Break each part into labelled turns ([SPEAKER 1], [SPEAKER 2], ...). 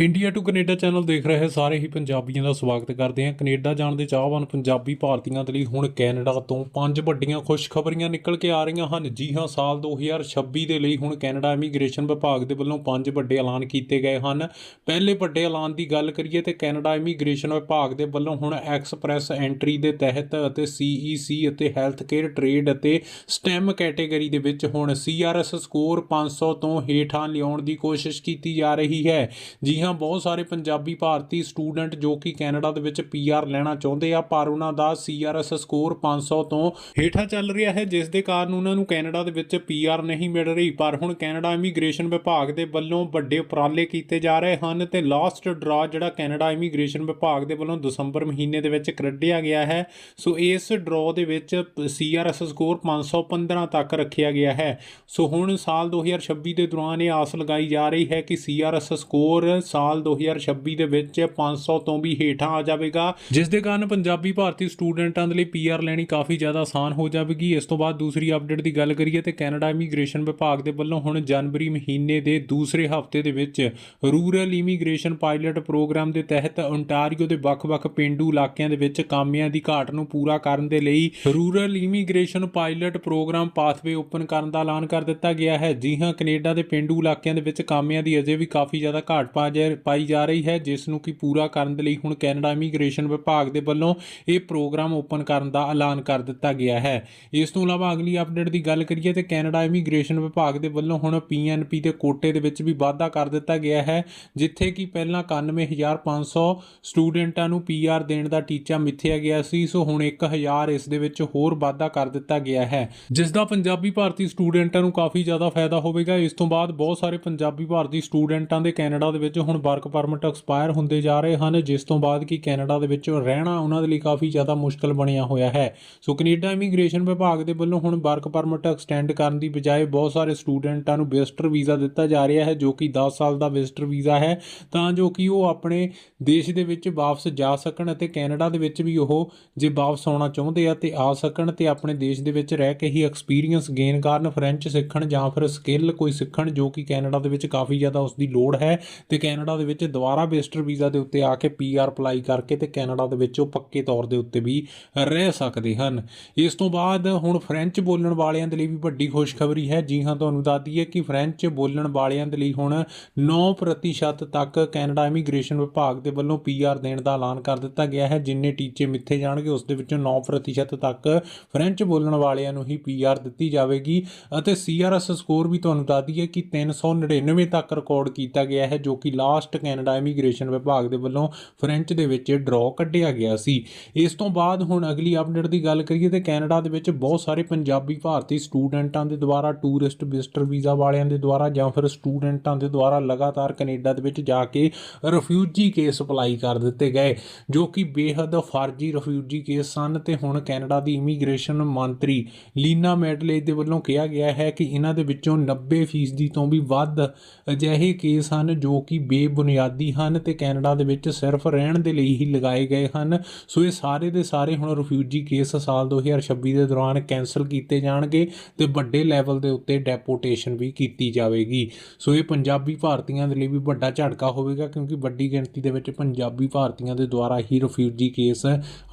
[SPEAKER 1] India to Canada channel ਦੇਖ ਰਹੇ ਸਾਰੇ ਹੀ ਪੰਜਾਬੀਆਂ ਦਾ ਸਵਾਗਤ ਕਰਦੇ ਹਾਂ। ਕੈਨੇਡਾ ਜਾਣ ਦੇ ਚਾਹਵਾਨ ਪੰਜਾਬੀ ਭਾਰਤੀਆਂ ਦੇ ਲਈ ਹੁਣ ਕੈਨੇਡਾ ਤੋਂ ਪੰਜ ਵੱਡੀਆਂ ਖੁਸ਼ਖਬਰੀਆਂ ਨਿਕਲ ਕੇ ਆ ਰਹੀਆਂ ਹਨ। ਜੀ ਹਾਂ, ਸਾਲ 2026 ਦੇ ਲਈ ਹੁਣ ਕੈਨੇਡਾ ਇਮੀਗ੍ਰੇਸ਼ਨ ਵਿਭਾਗ ਦੇ ਵੱਲੋਂ ਪੰਜ ਵੱਡੇ ਐਲਾਨ ਕੀਤੇ ਗਏ ਹਨ। ਪਹਿਲੇ ਵੱਡੇ ਐਲਾਨ ਦੀ ਗੱਲ ਕਰੀਏ ਤੇ ਕੈਨੇਡਾ ਇਮੀਗ੍ਰੇਸ਼ਨ ਵਿਭਾਗ ਦੇ ਵੱਲੋਂ ਹੁਣ ਐਕਸਪ੍ਰੈਸ ਐਂਟਰੀ ਦੇ ਤਹਿਤ ਅਤੇ ਸੀਈਸੀ ਅਤੇ ਹੈਲਥ ਕੇਅਰ ਟ੍ਰੇਡ ਅਤੇ ਸਟੈਮ ਕੈਟਾਗਰੀ ਦੇ ਵਿੱਚ ਹੁਣ ਸੀਆਰਐਸ ਸਕੋਰ 500 ਤੋਂ ਹੇਠਾਂ ਲਿਆਉਣ ਦੀ ਕੋਸ਼ਿਸ਼ ਕੀਤੀ ਜਾ ਰਹੀ ਹੈ। ਜੀ ਹਾਂ ਬਹੁਤ ਸਾਰੇ ਪੰਜਾਬੀ ਭਾਰਤੀ ਸਟੂਡੈਂਟ ਜੋ ਕਿ ਕੈਨੇਡਾ ਦੇ ਵਿੱਚ ਪੀਆਰ ਲੈਣਾ ਚਾਹੁੰਦੇ ਆ, ਪਰ ਉਹਨਾਂ ਦਾ ਸੀਆਰਐਸ ਸਕੋਰ 500 ਤੋਂ ਹੇਠਾਂ ਚੱਲ ਰਿਹਾ ਹੈ, ਜਿਸ ਦੇ ਕਾਰਨ ਉਹਨਾਂ ਨੂੰ ਕੈਨੇਡਾ ਦੇ ਵਿੱਚ ਪੀਆਰ ਨਹੀਂ ਮਿਲ ਰਹੀ। ਪਰ ਹੁਣ ਕੈਨੇਡਾ ਇਮੀਗ੍ਰੇਸ਼ਨ ਵਿਭਾਗ ਦੇ ਵੱਲੋਂ ਵੱਡੇ ਉਪਰਾਲੇ ਕੀਤੇ ਜਾ ਰਹੇ ਹਨ ਤੇ ਲਾਸਟ ਡਰਾ ਜਿਹੜਾ ਕੈਨੇਡਾ ਇਮੀਗ੍ਰੇਸ਼ਨ ਵਿਭਾਗ ਦੇ ਵੱਲੋਂ ਦਸੰਬਰ ਮਹੀਨੇ ਦੇ ਵਿੱਚ ਕੱਢਿਆ ਗਿਆ ਹੈ, ਸੋ ਇਸ ਡਰਾ ਦੇ ਵਿੱਚ ਸੀਆਰਐਸ ਸਕੋਰ 515 ਤੱਕ ਰੱਖਿਆ ਗਿਆ ਹੈ। ਸੋ ਹੁਣ ਸਾਲ 2026 ਦੇ ਦੌਰਾਨ ਇਹ ਆਸ ਲਗਾਈ ਜਾ ਰਹੀ ਹੈ ਕਿ ਸੀਆਰਐਸ ਸਕੋਰ ਸਾਲ 2026 ਦੇ ਵਿੱਚ 500 ਤੋਂ ਵੀ ਹੇਠਾਂ ਆ ਜਾਵੇਗਾ। ਜਿਸ ਦੇ ਕਾਰਨ ਪੰਜਾਬੀ ਭਾਰਤੀ ਸਟੂਡੈਂਟਾਂ ਦੇ ਲਈ ਪੀਆਰ ਲੈਣੀ ਕਾਫੀ ਜ਼ਿਆਦਾ ਆਸਾਨ ਹੋ ਜਾਵੇਗੀ। ਇਸ ਤੋਂ ਬਾਅਦ ਦੂਸਰੀ ਅਪਡੇਟ ਦੀ ਗੱਲ ਕਰੀਏ ਤੇ ਕੈਨੇਡਾ ਇਮੀਗ੍ਰੇਸ਼ਨ ਵਿਭਾਗ ਦੇ ਵੱਲੋਂ ਹੁਣ ਜਨਵਰੀ ਮਹੀਨੇ ਦੇ ਦੂਸਰੇ ਹਫ਼ਤੇ ਦੇ ਵਿੱਚ ਰੂਰਲ ਇਮੀਗ੍ਰੇਸ਼ਨ ਪਾਇਲਟ ਪ੍ਰੋਗਰਾਮ ਦੇ ਤਹਿਤ ਓਨਟਾਰੀਓ ਦੇ ਵੱਖ-ਵੱਖ ਪਿੰਡੂ ਇਲਾਕਿਆਂ ਦੇ ਵਿੱਚ ਕਾਮਿਆਂ ਦੀ ਘਾਟ ਨੂੰ ਪੂਰਾ ਕਰਨ ਦੇ ਲਈ rural immigration pilot programme pathway open ਕਰਨ ਦਾ ਐਲਾਨ ਕਰ ਦਿੱਤਾ ਗਿਆ ਹੈ। ਜੀ ਹਾਂ ਕੈਨੇਡਾ ਦੇ ਪਿੰਡੂ ਇਲਾਕਿਆਂ ਦੇ ਵਿੱਚ ਕਾਮਿਆਂ ਦੀ ਅਜੇ ਵੀ ਕਾਫੀ ਜ਼ਿਆਦਾ ਘਾਟ ਪਾ ਜਾ- ਪਾਈ ਜਾ ਰਹੀ ਹੈ, ਜਿਸ ਨੂੰ ਕਿ ਪੂਰਾ ਕਰਨ ਦੇ ਲਈ ਹੁਣ ਕੈਨੇਡਾ ਇਮੀਗ੍ਰੇਸ਼ਨ ਵਿਭਾਗ ਦੇ ਵੱਲੋਂ ਇਹ ਪ੍ਰੋਗਰਾਮ ਓਪਨ ਕਰਨ ਦਾ ਐਲਾਨ ਕਰ ਦਿੱਤਾ ਗਿਆ ਹੈ। ਇਸ ਤੋਂ ਇਲਾਵਾ ਅਗਲੀ ਅਪਡੇਟ ਦੀ ਗੱਲ ਕਰੀਏ ਤੇ ਕੈਨੇਡਾ ਇਮੀਗ੍ਰੇਸ਼ਨ ਵਿਭਾਗ ਦੇ ਵੱਲੋਂ ਹੁਣ ਪੀਐਨਪੀ ਦੇ ਕੋਟੇ ਦੇ ਵਿੱਚ ਵੀ ਵਾਧਾ ਕਰ ਦਿੱਤਾ ਗਿਆ ਹੈ, ਜਿੱਥੇ ਕਿ ਪਹਿਲਾਂ 91500 ਸਟੂਡੈਂਟਾਂ ਨੂੰ ਪੀਆਰ ਦੇਣ ਦਾ ਟੀਚਾ ਮਿੱਥਿਆ ਗਿਆ ਸੀ, ਸੋ ਹੁਣ 1000 ਇਸ ਦੇ ਵਿੱਚ ਹੋਰ ਵਾਧਾ ਕਰ ਦਿੱਤਾ ਗਿਆ ਹੈ। ਜਿਸ ਦਾ ਪੰਜਾਬੀ ਭਾਰਤੀ ਸਟੂਡੈਂਟਾਂ ਨੂੰ ਕਾਫੀ ਜ਼ਿਆਦਾ ਫਾਇਦਾ ਹੋਵੇਗਾ। ਇਸ ਤੋਂ ਬਾਅਦ ਬਹੁਤ ਸਾਰੇ ਪੰਜਾਬੀ ਭਾਰਤੀ ਸਟੂਡੈਂਟਾਂ ਦੇ ਕੈਨੇਡਾ ਦੇ ਵਿੱਚ ਹੁਣ ਵਰਕ ਪਰਮਿਟ ਐਕਸਪਾਇਰ ਹੁੰਦੇ ਜਾ ਰਹੇ ਹਨ, ਜਿਸ ਤੋਂ ਬਾਅਦ ਕਿ ਕੈਨੇਡਾ ਦੇ ਵਿੱਚ ਰਹਿਣਾ ਉਹਨਾਂ ਦੇ ਲਈ ਕਾਫੀ ਜ਼ਿਆਦਾ ਮੁਸ਼ਕਲ ਬਣਿਆ ਹੋਇਆ ਹੈ। ਸੋ ਕੈਨੇਡਾ ਇਮੀਗ੍ਰੇਸ਼ਨ ਵਿਭਾਗ ਦੇ ਵੱਲੋਂ ਹੁਣ ਵਰਕ ਪਰਮਿਟ ਐਕਸਟੈਂਡ ਕਰਨ ਦੀ ਬਜਾਏ ਬਹੁਤ ਸਾਰੇ ਸਟੂਡੈਂਟਾਂ ਨੂੰ ਵਿਜ਼ਟਰ ਵੀਜ਼ਾ ਦਿੱਤਾ ਜਾ ਰਿਹਾ ਹੈ, ਜੋ ਕਿ 10 ਸਾਲ ਦਾ ਵਿਜ਼ਟਰ ਵੀਜ਼ਾ ਹੈ, ਤਾਂ ਜੋ ਕਿ ਉਹ ਆਪਣੇ ਦੇਸ਼ ਦੇ ਵਿੱਚ ਵਾਪਸ ਜਾ ਸਕਣ ਅਤੇ ਕੈਨੇਡਾ ਦੇ ਵਿੱਚ ਵੀ ਉਹ ਜੇ ਵਾਪਸ ਆਉਣਾ ਚਾਹੁੰਦੇ ਆ ਤੇ ਆ ਸਕਣ ਤੇ ਆਪਣੇ ਦੇਸ਼ ਦੇ ਵਿੱਚ ਰਹਿ ਕੇ ਹੀ ਐਕਸਪੀਰੀਅੰਸ ਗੇਨ ਕਰਨ ਫ੍ਰੈਂਚ ਸਿੱਖਣ ਜਾਂ ਫਿਰ ਸਕਿੱਲ ਕੋਈ ਸਿੱਖਣ ਜੋ ਕਿ ਕੈਨੇਡਾ ਦੇ ਵਿੱਚ ਕਾਫੀ ਜ਼ਿਆਦਾ ਉਸ ਦੀ ਲੋੜ ਹੈ ਤੇ ਕੈਨੇਡਾ ਕੈਨੇਡਾ ਦੇ ਵਿੱਚ ਦੁਬਾਰਾ ਵਿਜ਼ਟਰ ਵੀਜ਼ਾ ਦੇ ਉੱਤੇ ਆ ਕੇ ਪੀਆਰ ਅਪਲਾਈ ਕਰਕੇ ਤੇ ਕੈਨੇਡਾ ਦੇ ਵਿੱਚ ਉਹ ਪੱਕੇ ਤੌਰ ਦੇ ਉੱਤੇ ਵੀ ਰਹਿ ਸਕਦੇ ਹਨ। ਇਸ ਤੋਂ ਬਾਅਦ ਹੁਣ ਫ੍ਰੈਂਚ ਬੋਲਣ ਵਾਲਿਆਂ ਦੇ ਲਈ ਵੀ ਵੱਡੀ ਖੁਸ਼ਖਬਰੀ ਹੈ। ਜੀ ਹਾਂ, ਤੁਹਾਨੂੰ ਦੱਸ ਦਈਏ ਕਿ ਫ੍ਰੈਂਚ ਬੋਲਣ ਵਾਲਿਆਂ ਦੇ ਲਈ ਹੁਣ 9% ਤੱਕ ਕੈਨੇਡਾ ਇਮੀਗ੍ਰੇਸ਼ਨ ਵਿਭਾਗ ਦੇ ਵੱਲੋਂ ਪੀਆਰ ਦੇਣ ਦਾ ਐਲਾਨ ਕਰ ਦਿੱਤਾ ਗਿਆ ਹੈ। ਜਿੰਨੇ ਟੀਚੇ ਮਿੱਥੇ ਜਾਣਗੇ, ਉਸ ਦੇ ਵਿੱਚੋਂ 9% ਤੱਕ ਫ੍ਰੈਂਚ ਬੋਲਣ ਵਾਲਿਆਂ ਨੂੰ ਹੀ ਪੀਆਰ ਦਿੱਤੀ ਜਾਵੇਗੀ। ਅਤੇ ਸੀਆਰਐਸ ਸਕੋਰ ਵੀ ਤੁਹਾਨੂੰ ਦੱਸ ਦਈਏ ਕਿ 399 ਤੱਕ ਰਿਕਾਰਡ ਕੀਤਾ ਗਿਆ ਹੈ, ਜੋ ਕਿ ਲਾ ਲਾਸਟ ਕੈਨੇਡਾ ਇਮੀਗ੍ਰੇਸ਼ਨ ਵਿਭਾਗ ਦੇ ਵੱਲੋਂ ਫ੍ਰੈਂਚ ਦੇ ਵਿੱਚ ਡਰਾਅ ਕੱਢਿਆ ਗਿਆ ਸੀ। ਇਸ ਤੋਂ ਬਾਅਦ ਹੁਣ ਅਗਲੀ ਅਪਡੇਟ ਦੀ ਗੱਲ ਕਰੀਏ ਤੇ ਕੈਨੇਡਾ ਦੇ ਵਿੱਚ ਬਹੁਤ ਸਾਰੇ ਪੰਜਾਬੀ ਭਾਰਤੀ ਸਟੂਡੈਂਟਾਂ ਦੇ ਦੁਆਰਾ ਟੂਰਿਸਟ ਵਿਜ਼ਟਰ ਵੀਜ਼ਾ ਵਾਲਿਆਂ ਦੇ ਦੁਆਰਾ ਜਾਂ ਫਿਰ ਸਟੂਡੈਂਟਾਂ ਦੇ ਦੁਆਰਾ ਲਗਾਤਾਰ ਕੈਨੇਡਾ ਦੇ ਵਿੱਚ ਜਾ ਕੇ ਰਿਫਿਊਜੀ ਕੇਸ ਅਪਲਾਈ ਕਰ ਦਿੱਤੇ ਗਏ, ਜੋ ਕਿ ਬੇਹੱਦ ਫਰਜ਼ੀ ਰਿਫਿਊਜੀ ਕੇਸ ਸਨ। ਤੇ ਹੁਣ ਕੈਨੇਡਾ ਦੀ ਇਮੀਗ੍ਰੇਸ਼ਨ ਮੰਤਰੀ ਲੀਨਾ ਮੈਡਲੇ ਦੇ ਵੱਲੋਂ ਕਿਹਾ ਗਿਆ ਹੈ ਕਿ ਇਹਨਾਂ ਦੇ ਵਿੱਚੋਂ 90% ਤੋਂ ਵੀ ਵੱਧ ਅਜਿਹੇ ਕੇਸ ਹਨ ਜੋ ਕਿ ਬੁਨਿਆਦੀ ਹਨ ਤੇ ਕੈਨੇਡਾ ਦੇ ਵਿੱਚ ਸਿਰਫ ਰਹਿਣ ਦੇ ਲਈ ਹੀ ਲਗਾਏ ਗਏ ਹਨ। ਸੋ ਇਹ ਸਾਰੇ ਦੇ ਸਾਰੇ ਹੁਣ ਰਿਫਿਊਜੀ ਕੇਸ ਸਾਲ 2026 ਦੇ ਦੌਰਾਨ ਕੈਨਸਲ ਕੀਤੇ ਜਾਣਗੇ ਤੇ ਵੱਡੇ ਲੈਵਲ ਦੇ ਉੱਤੇ ਡੈਪੋਟੇਸ਼ਨ ਵੀ ਕੀਤੀ ਜਾਵੇਗੀ। ਸੋ ਇਹ ਪੰਜਾਬੀ ਭਾਰਤੀਆਂ ਦੇ ਲਈ ਵੀ ਵੱਡਾ ਝਟਕਾ ਹੋਵੇਗਾ ਕਿਉਂਕਿ ਵੱਡੀ ਗਿਣਤੀ ਦੇ ਵਿੱਚ ਪੰਜਾਬੀ ਭਾਰਤੀਆਂ ਦੇ ਦੁਆਰਾ ਹੀ ਰਿਫਿਊਜੀ ਕੇਸ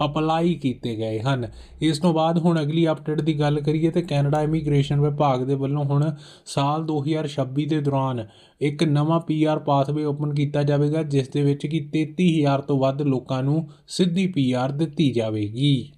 [SPEAKER 1] ਅਪਲਾਈ ਕੀਤੇ ਗਏ ਹਨ। ਇਸ ਤੋਂ ਬਾਅਦ ਹੁਣ ਅਗਲੀ ਅਪਡੇਟ ਦੀ ਗੱਲ ਕਰੀਏ ਤੇ ਕੈਨੇਡਾ ਇਮੀਗ੍ਰੇਸ਼ਨ ਵਿਭਾਗ ਦੇ ਵੱਲੋਂ ਹੁਣ ਸਾਲ 2026 ਦੇ ਦੌਰਾਨ ਇੱਕ ਨਵਾਂ ਪੀਆਰ ਪਾਥਵੇ ਓਪਨ ਕੀਤਾ ਜਾਵੇਗਾ, ਜਿਸ ਦੇ ਵਿੱਚ ਕਿ 33000 ਤੋਂ ਵੱਧ ਲੋਕਾਂ ਨੂੰ ਸਿੱਧੀ ਪੀਆਰ ਦਿੱਤੀ ਜਾਵੇਗੀ।